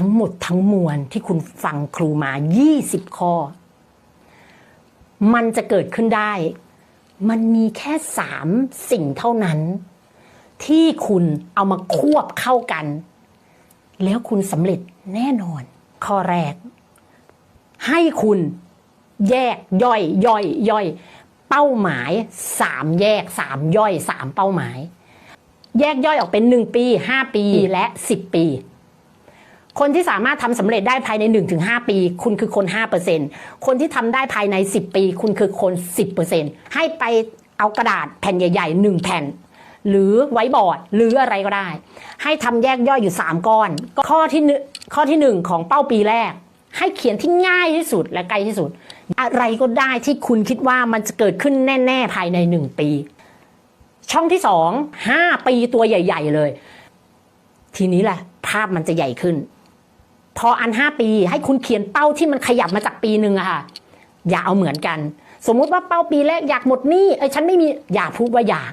ทั้งหมดทั้งมวลที่คุณฟังครูมา 20 ข้อ มันจะเกิดขึ้นได้ มันมีแค่สามสิ่งเท่านั้น ที่คุณเอามาควบเข้ากัน แล้วคุณสำเร็จแน่นอน ข้อแรก ให้คุณแยกย่อยย่อยย่อย เป้าหมายสามแยกสามย่อยสามเป้าหมาย แยกย่อยออกเป็นหนึ่งปีห้าปีและสิบปี คนที่สามารถทำสำเร็จได้ภายใน 1-5 ปี คุณคือคน 5%คนที่ทำได้ภายใน 10 ปี คุณคือคน 10%ให้ไปเอากระดาษแผ่นใหญ่ๆ1แผ่นหรือไว้บอร์ดหรืออะไรก็ได้ ให้ทำแยกย่อยอยู่ 3 ก้อน ข้อที่หนึ่งข้อที่ 1 ของเป้าปีแรก ให้เขียนที่ง่ายที่สุดและใกล้ที่สุด อะไรก็ได้ที่คุณคิดว่ามันจะเกิดขึ้นแน่ ๆ ภายใน 1 ปี ช่องที่ 2 5 ปีตัวใหญ่ ๆ เลย ทีนี้แหละ ภาพมันจะใหญ่ขึ้น พออันห้าปี ให้คุณเขียนเป้าที่มันขยับมาจากปีหนึ่งอะค่ะ อย่าเอาเหมือนกัน สมมุติว่าเป้าปีแรกอยากหมดหนี้เอ้ฉันไม่มีอย่าพูดว่าอยาก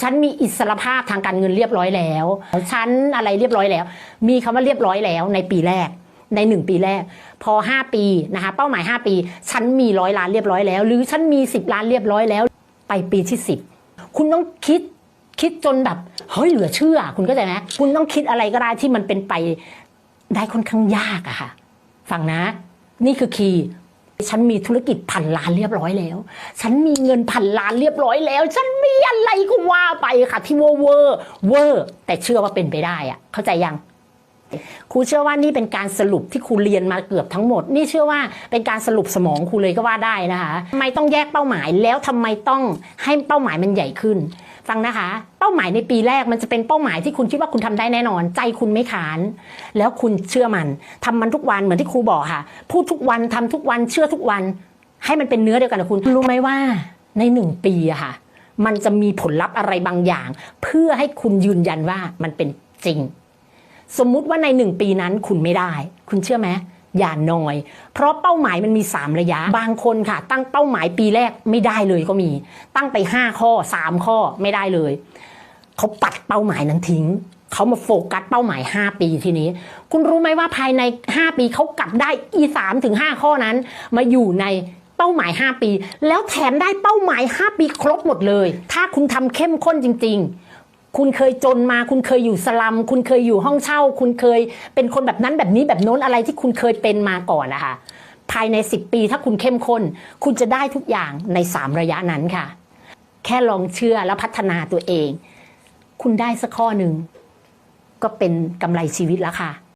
ฉันมีอิสรภาพทางการเงินเรียบร้อยแล้วฉันอะไรเรียบร้อยแล้ว มีคำว่าเรียบร้อยแล้วในปีแรกในหนึ่งปีแรก พอห้าปีนะคะเป้าหมายห้าปี ฉันมีร้อยล้านเรียบร้อยแล้ว หรือฉันมีสิบล้านเรียบร้อยแล้ว ไปปีที่สิบคุณต้องคิดคิดจนแบบเฮ้ยเหลือเชื่อ คุณก็ใจไหมคุณต้องคิดอะไรก็ได้ที่มันเป็นไป ได้ค่อนข้างยากอะค่ะฟังนะ นี่คือคีย์ฉันมีธุรกิจพันล้านเรียบร้อยแล้ว ฉันมีเงินพันล้านเรียบร้อยแล้ว ฉันมีอะไรก็ว่าไปค่ะที่เวอร์เวอร์เวอร์แต่เชื่อว่าเป็นไปได้อะเข้าใจยัง ครูเชื่อว่านี่เป็นการสรุปที่ครูเรียนมาเกือบทั้งหมด นี่เชื่อว่าเป็นการสรุปสมองครูเลยก็ว่าได้นะคะทำไมต้องแยกเป้าหมายแล้วทำไมต้องให้เป้าหมายมันใหญ่ขึ้น ฟังนะคะ เป้าหมายในปีแรกมันจะเป็นเป้าหมายที่คุณคิดว่าคุณทำได้แน่นอน ใจคุณไม่ขาน แล้วคุณเชื่อมันทำมันทุกวันเหมือนที่ครูบอกค่ะ พูดทุกวันทำทุกวันเชื่อทุกวัน ให้มันเป็นเนื้อเดียวกันนะคุณรู้ไหมว่าในหนึ่งปีอะค่ะ มันจะมีผลลัพธ์อะไรบางอย่าง เพื่อให้คุณยืนยันว่ามันเป็นจริง สมมุติว่าในหนึ่งปีนั้นคุณไม่ได้ คุณเชื่อไหมอย่านอย เพราะเป้าหมายมันมี 3 ระยะ บางคนค่ะ ตั้งเป้าหมายปีแรกไม่ได้เลยก็มี ตั้งไป 5 ข้อ 3 ข้อไม่ได้เลย เขาปัดเป้าหมายนั้นทิ้ง เขามาโฟกัสเป้าหมาย 5 ปีทีนี้ คุณรู้ไหมว่าภายใน 5 ปีเขากลับได้อี3ถึง5ข้อนั้น มาอยู่ในเป้าหมาย 5 ปี แล้วแถมได้เป้าหมาย 5 ปีครบหมดเลย ถ้าคุณทำเข้มข้นจริง ๆ คุณเคยจนมาคุณเคยอยู่สลัม คุณเคยอยู่ห้องเช่า คุณเคยเป็นคนแบบนั้นแบบนี้แบบโน้นอะไรที่คุณเคยเป็นมาก่อนนะคะภายใน 10 ปีถ้าคุณเข้มข้น คุณจะได้ทุกอย่างใน 3 ระยะนั้นค่ะ แค่ลองเชื่อแล้วพัฒนาตัวเอง คุณได้สักข้อหนึ่งก็เป็นกำไรชีวิตแล้วค่ะ